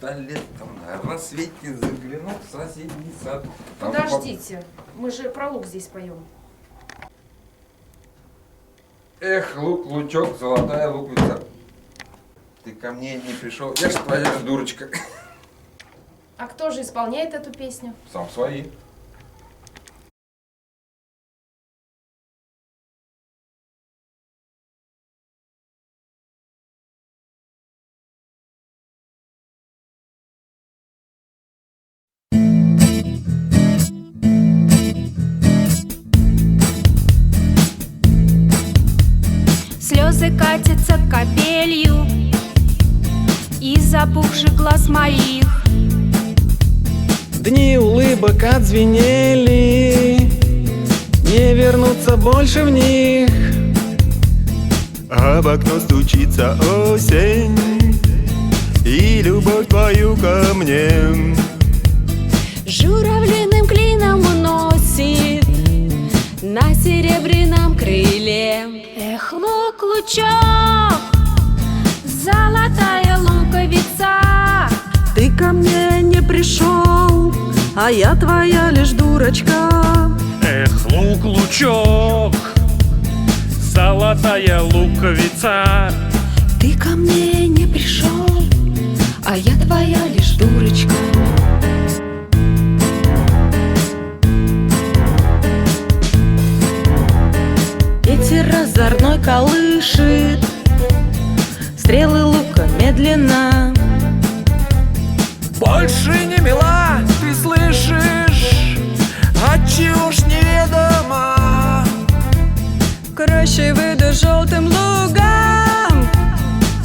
пистолетом на рассвете заглянул в соседний сад. Там Подождите, мы же пролог здесь поем. по- Эх, лук, лучок, золотая луковица. Ты ко мне не пришел, я ж твоя дурочка. А кто же исполняет эту песню? Сам свои. Слезы катятся капелью Из запухших глаз моих. Дни улыбок отзвенели Не вернуться больше в них. В окно стучится осень И любовь твою ко мне. Журавлиным клином лучок Золотая луковица Ты ко мне не пришел, а я твоя лишь дурочка. Эх, лук, лучок, золотая луковица. Ты ко мне не пришел, а я твоя лишь дурочка. Медленно. Больше не мила, ты слышишь? Отчего ж неведомо Краще выйду желтым лугам.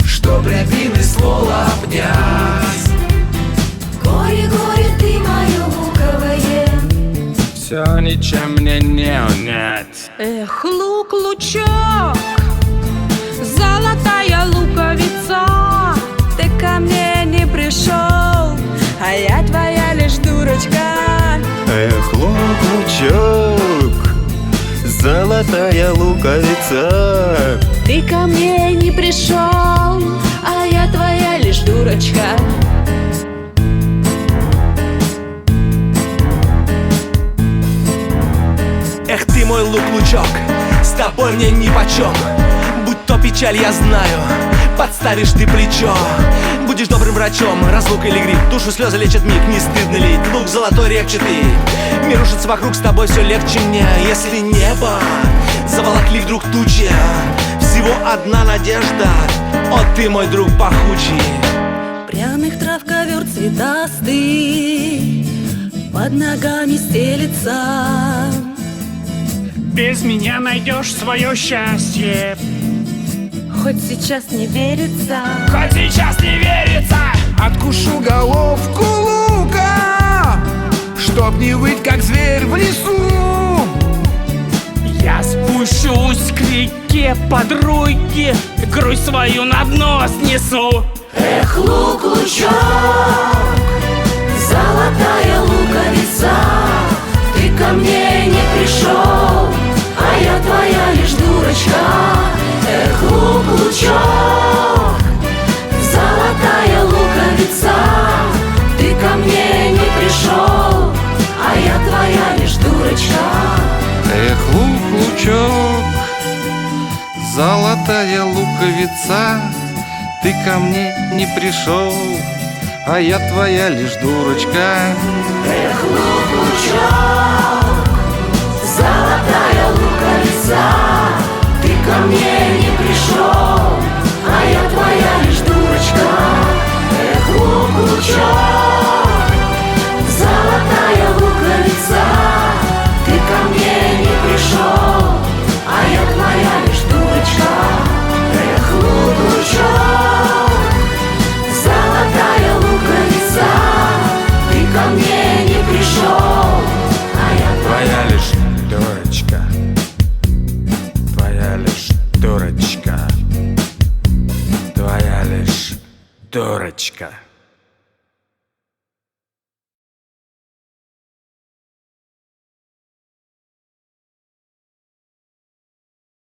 Что рябины ствола обнять Горе, горе, ты мое луковое Все ничем мне не унять. Эх, лук, лучок, Золотая луковица. Ты ко мне не пришел, а я твоя лишь дурочка. Эх ты мой лук-лучок, с тобой мне нипочем. Будь то печаль, я знаю, подставишь ты плечо. Будешь добрым врачом, разлука или грипп. Душу слезы лечат миг, не стыдно лить Лук золотой репчатый Мир рушится вокруг, с тобой все легче мне Если небо заволокли вдруг тучи. Всего одна надежда, о ты мой друг пахучий. Пряных трав ковер цветастый. Под ногами стелится. Без меня найдешь свое счастье. Хоть сейчас не верится. Хоть сейчас не верится. Откушу головку лука Чтоб не выть, как зверь в лесу реке подруги, грусть свою на дно снесу. Эх, лук, лучок, золотая луковица, ты ко мне не пришел, а я твоя лишь дурочка. Эх, лук, лучок, золотая луковица, ты ко мне не пришел, а я твоя лишь дурочка. Эх, лук, лучок, золотая луковица, ты ко мне